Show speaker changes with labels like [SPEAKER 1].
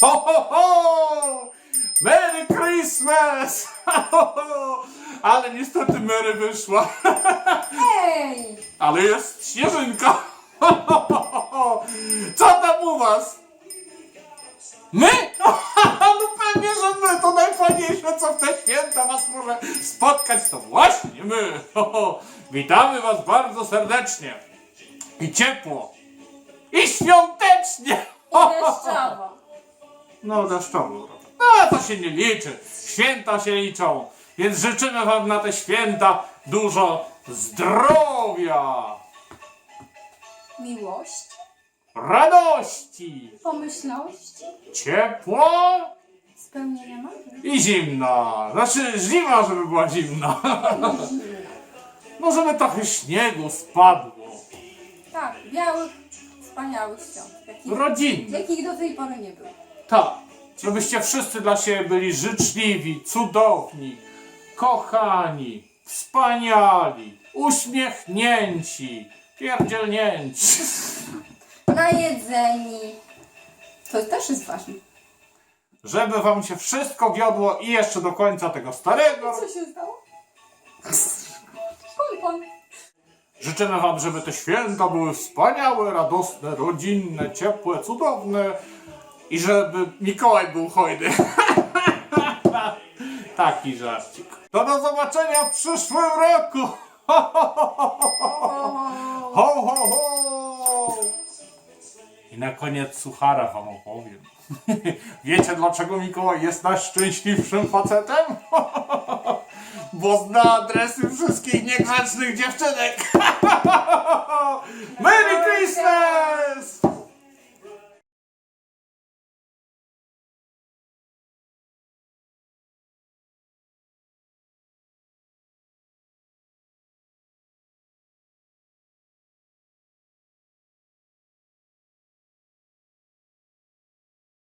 [SPEAKER 1] Ho, ho, ho! Merry Christmas! Ale niestety Mary wyszła.
[SPEAKER 2] Ej!
[SPEAKER 1] Ale jest śnieżynka. Co tam u was? My? No pewnie, że my. To najfajniejsze, co w te święta was może spotkać, to właśnie my. Witamy was bardzo serdecznie. I ciepło. I świątecznie.
[SPEAKER 2] Deszczowo.
[SPEAKER 1] No deszczowo. No to się nie liczy. Święta się liczą. Więc życzymy wam na te święta dużo zdrowia,
[SPEAKER 2] Miłość,
[SPEAKER 1] radości,
[SPEAKER 2] pomyślność,
[SPEAKER 1] ciepła
[SPEAKER 2] spełnienia marzeń.
[SPEAKER 1] i zimna. Znaczy zima, żeby była zimna. No żeby trochę śniegu spadło.
[SPEAKER 2] Tak, białych, wspaniałych świąt. Jakich,
[SPEAKER 1] Rodzinnych.
[SPEAKER 2] jakich do tej pory nie było.
[SPEAKER 1] Tak. Żebyście wszyscy dla siebie byli życzliwi, cudowni, kochani, wspaniali, uśmiechnięci, pierdzielnięci.
[SPEAKER 2] Najedzeni. To też jest ważne.
[SPEAKER 1] Żeby wam się wszystko wiodło i jeszcze do końca tego starego.
[SPEAKER 2] Co się stało? Pompon.
[SPEAKER 1] Życzymy wam, żeby te święta były wspaniałe, radosne, rodzinne, ciepłe, cudowne i żeby Mikołaj był hojny. Taki żarcik. To do zobaczenia w przyszłym roku. Ho, ho, ho! I na koniec suchara wam opowiem. Wiecie dlaczego Mikołaj jest najszczęśliwszym facetem? Bo zna adresy wszystkich niegrzecznych dziewczynek. Merry Christmas!